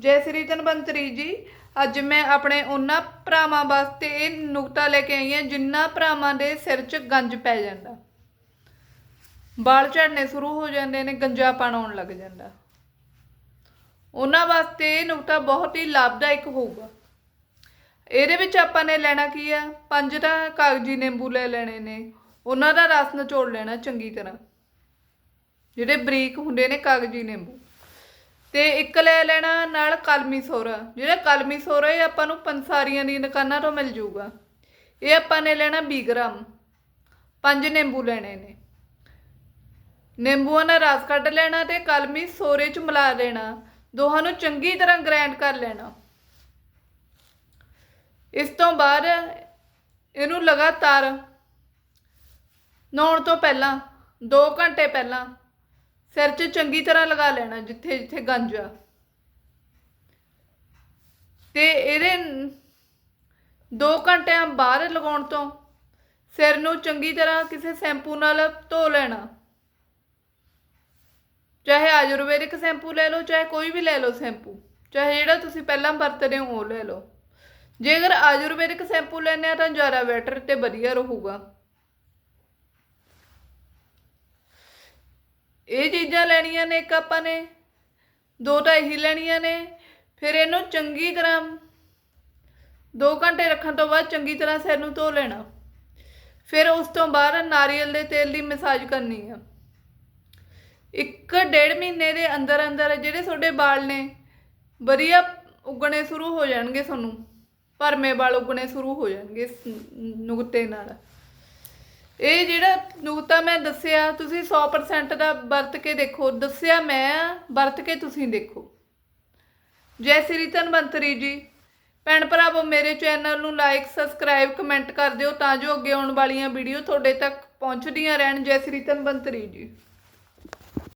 ਜੈ ਸ੍ਰੀ ਧਨਵੰਤਰੀ ਜੀ, ਅੱਜ ਮੈਂ ਆਪਣੇ ਉਹਨਾਂ ਭਰਾਵਾਂ ਵਾਸਤੇ ਇਹ ਨੁਕਤਾ ਲੈ ਕੇ ਆਈ ਹਾਂ ਜਿਨ੍ਹਾਂ ਭਰਾਵਾਂ ਦੇ ਸਿਰ 'ਚ ਗੰਜ ਪੈ ਜਾਂਦਾ। ਵਾਲ ਝੜਨੇ ਸ਼ੁਰੂ ਹੋ ਜਾਂਦੇ ਨੇ ਗੰਜਾਪਣ ਆਉਣ ਲੱਗ ਜਾਂਦਾ। ਉਹਨਾਂ ਵਾਸਤੇ ਇਹ ਨੁਕਤਾ ਬਹੁਤ ਹੀ ਲਾਭਦਾਇਕ ਹੋਊਗਾ। ਇਹਦੇ ਵਿੱਚ ਆਪਾਂ ਨੇ ਲੈਣਾ ਕੀ ਆ? ਪੰਜ ਤਾਂ ਕਾਗਜੀ ਨਿੰਬੂ ਲੈ ਲੈਣੇ ਨੇ। ਉਹਨਾਂ ਦਾ ਰਸ ਨਿਚੋੜ ਲੈਣਾ ਚੰਗੀ ਤਰ੍ਹਾਂ। ਜਿਹੜੇ ਬਰੀਕ ਹੁੰਦੇ ਨੇ ਕਾਗਜੀ ਨਿੰਬੂ। ਤੇ ਇੱਕ ਲੈ ਲੈਣਾ ਨਾਲ ਕਲਮੀ ਸੋਰਾ। ਜਿਹੜਾ ਕਲਮੀ ਸੋਰਾ ਇਹ ਆਪਾਂ ਨੂੰ ਪੰਸਾਰੀਆਂ ਦੀ ਦੁਕਾਨਾਂ ਤੋਂ ਮਿਲ ਜੂਗਾ। ਇਹ ਆਪਾਂ ਨੇ ਲੈਣਾ 20 ਗ੍ਰਾਮ ਪੰਜ ਨਿੰਬੂ ਲੈਣੇ ਨੇ। ਨਿੰਬੂਆਂ ਦਾ ਰਸ ਕੱਢ ਲੈਣਾ ਤੇ ਕਲਮੀ ਸੋਰੇ ਚ ਮਿਲਾ ਦੇਣਾ। ਦੋਹਾਂ ਨੂੰ ਚੰਗੀ ਤਰ੍ਹਾਂ ਗ੍ਰਾਈਂਡ ਕਰ ਲੈਣਾ। ਇਸ ਤੋਂ ਬਾਅਦ ਇਹਨੂੰ ਲਗਾਤਾਰ ਨਹਾਉਣ ਤੋਂ ਪਹਿਲਾਂ 2 ਘੰਟੇ ਪਹਿਲਾਂ ਸਿਰ 'ਚ ਚੰਗੀ ਤਰ੍ਹਾਂ ਲਗਾ ਲੈਣਾ ਜਿੱਥੇ ਜਿੱਥੇ ਗੰਜ ਆ। ਤੇ ਇਹਦੇ 2 ਘੰਟਿਆਂ ਬਾਅਦ ਲਗਾਉਣ ਤੋਂ ਸਿਰ ਨੂੰ ਚੰਗੀ ਤਰ੍ਹਾਂ ਕਿਸੇ ਸ਼ੈਂਪੂ ਨਾਲ ਧੋ ਲੈਣਾ। ਚਾਹੇ ਆਯੁਰਵੈਦਿਕ ਸ਼ੈਂਪੂ ਲੈ ਲਓ, ਚਾਹੇ ਕੋਈ ਵੀ ਲੈ ਲਓ ਸ਼ੈਂਪੂ, ਚਾਹੇ ਜਿਹੜਾ ਤੁਸੀਂ ਪਹਿਲਾਂ ਵਰਤਦੇ ਹੋ, ਉਹ ਲੈ ਲਓ। ਜੇ ਅਗਰ ਆਯੁਰਵੈਦਿਕ ਸ਼ੈਂਪੂ ਲੈਣੇ ਆ ਤਾਂ ਜ਼ਿਆਦਾ ਬੈਟਰ ਤੇ ਵਧੀਆ ਰਹੂਗਾ। ਇਹ ਚੀਜ਼ਾਂ ਲੈਣੀਆਂ ਨੇ ਇੱਕ ਆਪਾਂ ਨੇ, ਦੋ ਤਾਂ ਇਹੀ ਲੈਣੀਆਂ ਨੇ, ਫਿਰ ਇਹਨੂੰ ਚੰਗੀ ਤਰ੍ਹਾਂ 2 ਘੰਟੇ ਰੱਖਣ ਤੋਂ ਬਾਅਦ ਚੰਗੀ ਤਰ੍ਹਾਂ ਸਿਰ ਨੂੰ ਧੋ ਲੈਣਾ। ਫਿਰ ਉਸ ਤੋਂ ਬਾਅਦ ਨਾਰੀਅਲ ਦੇ ਤੇਲ ਦੀ ਮਸਾਜ ਕਰਨੀ ਆ। ਇੱਕ ਡੇਢ ਮਹੀਨੇ ਦੇ ਅੰਦਰ ਅੰਦਰ ਜਿਹੜੇ ਤੁਹਾਡੇ ਵਾਲ ਨੇ, ਵਧੀਆ ਉੱਗਣੇ ਸ਼ੁਰੂ ਹੋ ਜਾਣਗੇ ਤੁਹਾਨੂੰ। ਭਰਮੇ ਵਾਲ ਉੱਗਣੇ ਸ਼ੁਰੂ ਹੋ ਜਾਣਗੇ ਨੁਕਤੇ ਨਾਲ। ਇਹ ਜਿਹੜਾ ਨੁਕਤਾ ਮੈਂ ਦੱਸਿਆ, ਤੁਸੀਂ 100% ਦਾ ਵਰਤ ਕੇ ਦੇਖੋ। ਦੱਸਿਆ ਮੈਂ, ਵਰਤ ਕੇ ਤੁਸੀਂ ਦੇਖੋ। ਜੈ ਸ੍ਰੀ ਧਨਵੰਤਰੀ ਜੀ। ਭੈਣ ਭਰਾਵੋ, ਮੇਰੇ ਚੈਨਲ ਨੂੰ ਲਾਈਕ ਸਬਸਕ੍ਰਾਈਬ ਕਮੈਂਟ ਕਰ ਦਿਓ ਤਾਂ ਜੋ ਅੱਗੇ ਆਉਣ ਵਾਲੀਆਂ ਵੀਡੀਓ ਤੁਹਾਡੇ ਤੱਕ ਪਹੁੰਚਦੀਆਂ ਰਹਿਣ। ਜੈ ਸ੍ਰੀ ਧਨਵੰਤਰੀ ਜੀ।